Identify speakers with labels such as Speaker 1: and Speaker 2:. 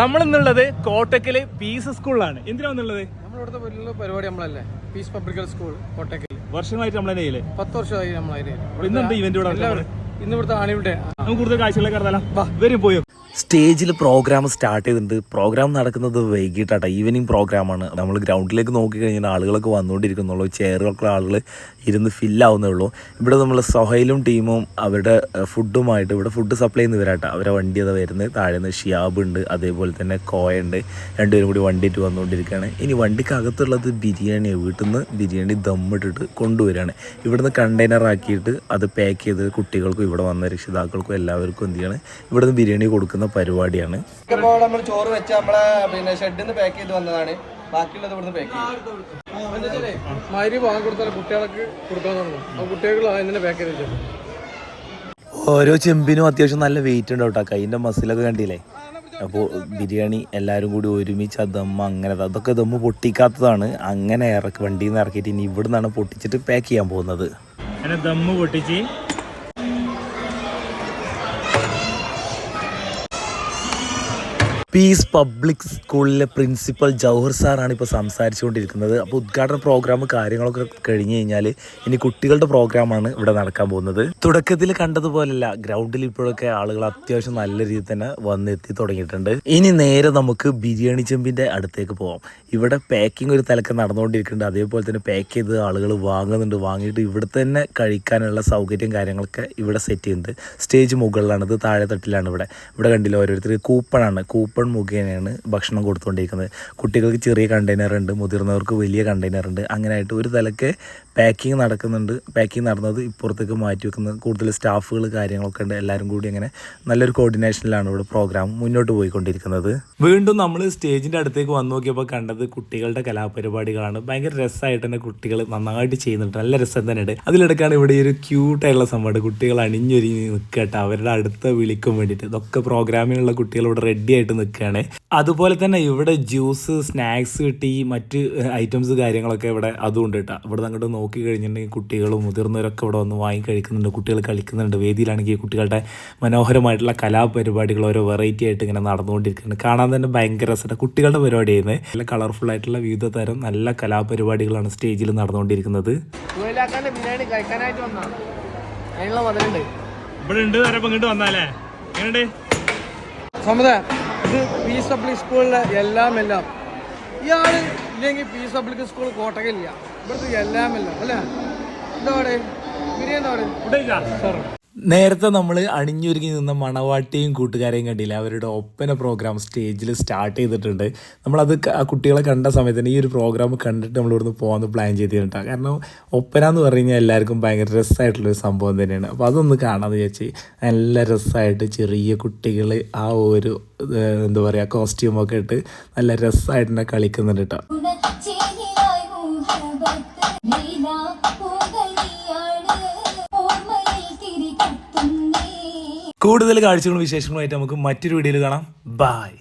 Speaker 1: നമ്മൾ ഇന്നുള്ളത് കോട്ടക്കൽ പീസ് സ്കൂളിലാണ്. എന്തിനാ ഉള്ളത്
Speaker 2: നമ്മളിവിടുത്തെ വലിയ പരിപാടി നമ്മളല്ലേ? പീസ് പബ്ലിക്കൽ സ്കൂൾ കോട്ടക്കൽ
Speaker 1: വർഷങ്ങളായിട്ട് നമ്മൾ തന്നെ ചെയ്യല്ലേ
Speaker 2: പത്ത് വർഷമായി നമ്മളതിന്
Speaker 1: ഇന്നെന്താ ഇവന്റ് ഇവിടെ?
Speaker 2: ഇന്ന് ഇവിടുത്തെ ആണിവിടെ
Speaker 1: നമുക്ക് കൂടുതൽ കാഴ്ചകളെ കടന്നാലോ വരും പോയോ?
Speaker 3: സ്റ്റേജിൽ പ്രോഗ്രാം സ്റ്റാർട്ട് ചെയ്തിട്ടുണ്ട്. പ്രോഗ്രാം നടക്കുന്നത് വൈകിട്ടാട്ടോ. ഈവനിങ് പ്രോഗ്രാമാണ് നമ്മൾ ഗ്രൗണ്ടിലേക്ക് നോക്കി കഴിഞ്ഞാൽ ആളുകളൊക്കെ വന്നുകൊണ്ടിരിക്കുന്നുള്ളൂ. ചെയറുകളൊക്കെ ആളുകൾ ഇരുന്ന് ഫില്ലാവുന്നേ ഉള്ളൂ. ഇവിടെ നമ്മൾ സൊഹൈലും ടീമും അവരുടെ ഫുഡുമായിട്ട് ഇവിടെ ഫുഡ് സപ്ലൈ ചെയ്യുന്ന ഇവരാട്ടോ. അവരെ വണ്ടി അത് വരുന്നത്. താഴെ നിന്ന് ഷിയാബ് ഉണ്ട്. അതേപോലെ തന്നെ കോയ ഉണ്ട്. രണ്ടുപേരും കൂടി വണ്ടിയിട്ട് വന്നുകൊണ്ടിരിക്കുകയാണ്. ഇനി വണ്ടിക്കകത്തുള്ളത് ബിരിയാണിയാണ് വീട്ടിൽ നിന്ന് ബിരിയാണി ദമ്മിട്ടിട്ട് കൊണ്ടുവരികയാണ്. ഇവിടുന്ന് കണ്ടെയ്നർ ആക്കിയിട്ട് അത് പാക്ക് ചെയ്ത് കുട്ടികൾക്കും ഇവിടെ വന്ന രക്ഷിതാക്കൾക്കും എല്ലാവർക്കും എന്ത് ചെയ്യാണ്? ഇവിടുന്ന് ബിരിയാണി കൊടുക്കുന്ന പരിപാടിയാണ്.
Speaker 4: ഇപ്പോൾ നമ്മൾ ചോറ് വെച്ച് നമ്മളെ പിന്നെ ഷെഡിൽ നിന്ന് പാക്ക് ചെയ്ത് വന്നതാണ്. ബാക്കിയുള്ളത് ഇവിടുന്ന് പാക്ക് ചെയ്യും
Speaker 2: മരി വാങ്ങി കൊടുത്താൽ കുട്ടികൾക്ക് കൊടുക്കാൻ തുടങ്ങും. ആ കുട്ടികൾ അതിനെ പാക്ക് ചെയ്ത്
Speaker 3: ഓരോ ചെമ്പിനും അത്യാവശ്യം നല്ല വെയിറ്റ് ഉണ്ട് കേട്ടോ. കൈയിന്റെ മസിലൊക്കെ കണ്ടില്ലേ? അപ്പോൾ ബിരിയാണി എല്ലാവരും കൂടി ഒരുമിച്ച് ആ ദമ്മ അങ്ങനെ അതൊക്കെ ദമ്മ് പൊട്ടിക്കാത്തതാണ്. അങ്ങനെ ഇറക്കി വണ്ടിയിൽ നിന്ന് ഇറക്കിയിട്ട് ഇനി ഇവിടെ നിന്നാണ് പൊട്ടിച്ചിട്ട് പാക്ക് ചെയ്യാൻ പോകുന്നത്.
Speaker 1: അങ്ങനെ ദമ്മ് പൊട്ടിച്ച്
Speaker 3: പീസ് പബ്ലിക് സ്കൂളിലെ പ്രിൻസിപ്പൽ ജൗഹർ സാറാണ് ഇപ്പോൾ സംസാരിച്ചുകൊണ്ടിരിക്കുന്നത്. അപ്പോൾ ഉദ്ഘാടന പ്രോഗ്രാം കാര്യങ്ങളൊക്കെ കഴിഞ്ഞ് കഴിഞ്ഞാൽ ഇനി കുട്ടികളുടെ പ്രോഗ്രാമാണ് ഇവിടെ നടക്കാൻ പോകുന്നത്. തുടക്കത്തിൽ കണ്ടതുപോലല്ല ഗ്രൗണ്ടിൽ ഇപ്പോഴൊക്കെ ആളുകൾ അത്യാവശ്യം നല്ല രീതിയിൽ തന്നെ വന്നെത്തി തുടങ്ങിയിട്ടുണ്ട്. ഇനി നേരെ നമുക്ക് ബിരിയാണി ചെമ്പിന്റെ അടുത്തേക്ക് പോവാം. ഇവിടെ പാക്കിംഗ് ഒരു തലക്ക് നടന്നുകൊണ്ടിരിക്കുന്നുണ്ട്. അതേപോലെ തന്നെ പാക്ക് ചെയ്ത് ആളുകൾ വാങ്ങുന്നുണ്ട്. വാങ്ങിയിട്ട് ഇവിടെ തന്നെ കഴിക്കാനുള്ള സൗകര്യം കാര്യങ്ങളൊക്കെ ഇവിടെ സെറ്റ് ചെയ്യുന്നുണ്ട്. സ്റ്റേജ് മുകളിലാണ് ഇത് താഴെ തട്ടിലാണ് ഇവിടെ. ഇവിടെ കണ്ടില്ല ഓരോരുത്തർ കൂപ്പണാണ് കൂപ്പൺ മുഖേനയാണ് ഭക്ഷണം കൊടുത്തുകൊണ്ടിരിക്കുന്നത് കുട്ടികൾക്ക് ചെറിയ കണ്ടെയ്നർ ഉണ്ട് മുതിർന്നവർക്ക് വലിയ കണ്ടെയ്നർ ഉണ്ട്. അങ്ങനെ ആയിട്ട് ഒരു തലക്ക് പാക്കിംഗ് നടക്കുന്നുണ്ട്. പാക്കിംഗ് നടന്നത് ഇപ്പുറത്തേക്ക് മാറ്റി വെക്കുന്നത്. കൂടുതൽ സ്റ്റാഫുകൾ കാര്യങ്ങളൊക്കെ ഉണ്ട്. എല്ലാവരും കൂടി അങ്ങനെ നല്ലൊരു കോർഡിനേഷനിലാണ് ഇവിടെ പ്രോഗ്രാം മുന്നോട്ട് പോയിക്കൊണ്ടിരിക്കുന്നത്. വീണ്ടും നമ്മൾ സ്റ്റേജിന്റെ അടുത്തേക്ക് വന്നു നോക്കിയപ്പോൾ കണ്ടത് കുട്ടികളുടെ കലാപരിപാടികളാണ്. ഭയങ്കര രസമായിട്ട് തന്നെ കുട്ടികൾ നന്നായിട്ട് ചെയ്യുന്നുണ്ട്. നല്ല രസം തന്നെയുണ്ട്. അതിലിടക്കാണ് ഇവിടെ ഒരു ക്യൂട്ടായിട്ടുള്ള സംഭവമാണ് കുട്ടികൾ അണിഞ്ഞൊരുങ്ങി നിൽക്കട്ടെ അവരുടെ അടുത്ത വിളിക്കും വേണ്ടിയിട്ട്. ഇതൊക്കെ പ്രോഗ്രാമിനുള്ള കുട്ടികൾ ഇവിടെ റെഡി ആയിട്ട് നിൽക്കുകയാണ്. അതുപോലെ തന്നെ ഇവിടെ ജ്യൂസ് സ്നാക്സ് ടീ മറ്റ് ഐറ്റംസ് കാര്യങ്ങളൊക്കെ ഇവിടെ അതുകൊണ്ട് ഉണ്ട് കേട്ടോ. ഇവിടെ അങ്ങോട്ട് നോക്കി കഴിഞ്ഞിട്ടുണ്ടെങ്കിൽ കുട്ടികളും മുതിർന്നവരൊക്കെ ഇവിടെ വന്ന് വാങ്ങി കഴിക്കുന്നുണ്ട്. കുട്ടികൾ കളിക്കുന്നുണ്ട്. വേദിയിലാണെങ്കിൽ കുട്ടികളുടെ മനോഹരമായിട്ടുള്ള കലാപരിപാടികൾ ഓരോ വെറൈറ്റി ആയിട്ട് ഇങ്ങനെ നടന്നുകൊണ്ടിരിക്കുന്നുണ്ട്. കാണാൻ തന്നെ ഭയങ്കര രസമാണ് കുട്ടികളുടെ പരിപാടിയായിരുന്നു. നല്ല കളർഫുൾ ആയിട്ടുള്ള വിവിധ തരം നല്ല കലാപരിപാടികളാണ് സ്റ്റേജിൽ നടന്നുകൊണ്ടിരിക്കുന്നത്.
Speaker 1: ഇവിടെ ഉണ്ട്. വരപ്പോ ഇങ്ങോട്ട് വന്നാലേ? എങ്ങനെയുണ്ട്?
Speaker 2: സമത ഇത് പീസ് പബ്ലിക് സ്കൂളിലെ എല്ലാം എല്ലാം ഇയാൾ ഇല്ലെങ്കിൽ പീസ് പബ്ലിക് സ്കൂൾ കോട്ടകയില്ല ഇവിടുത്തെ എല്ലാം എല്ലാം അല്ലേ? എന്താ പറയുക ബിരിയാണി എന്താ
Speaker 1: പറയുക
Speaker 3: നേരത്തെ നമ്മൾ അണിഞ്ഞൊരുങ്ങി നിന്ന മണവാട്ടിയും കൂട്ടുകാരെയും കണ്ടില്ല? അവരുടെ ഒപ്പന പ്രോഗ്രാം സ്റ്റേജിൽ സ്റ്റാർട്ട് ചെയ്തിട്ടുണ്ട്. നമ്മളത് ആ കുട്ടികളെ കണ്ട സമയത്ത് തന്നെ ഈ ഒരു പ്രോഗ്രാം കണ്ടിട്ട് നമ്മൾ ഇവിടുന്ന് പോകാമെന്ന് പ്ലാൻ ചെയ്തിട്ടുണ്ടാകും കാരണം ഒപ്പന എന്ന് പറഞ്ഞു കഴിഞ്ഞാൽ എല്ലാവർക്കും ഭയങ്കര രസമായിട്ടുള്ളൊരു സംഭവം തന്നെയാണ്. അപ്പോൾ അതൊന്ന് കാണാമെന്ന് വിചാരിച്ച് നല്ല രസമായിട്ട് ചെറിയ കുട്ടികൾ ആ ഒരു എന്താ പറയുക കോസ്റ്റ്യൂമൊക്കെ ഇട്ട് നല്ല രസമായിട്ട് തന്നെ കളിക്കുന്നുണ്ട് കേട്ടോ കൂടുതൽ കാഴ്ചകളും വിശേഷങ്ങളുമായിട്ട് നമുക്ക് മറ്റൊരു വീഡിയോയിൽ കാണാം. ബായ്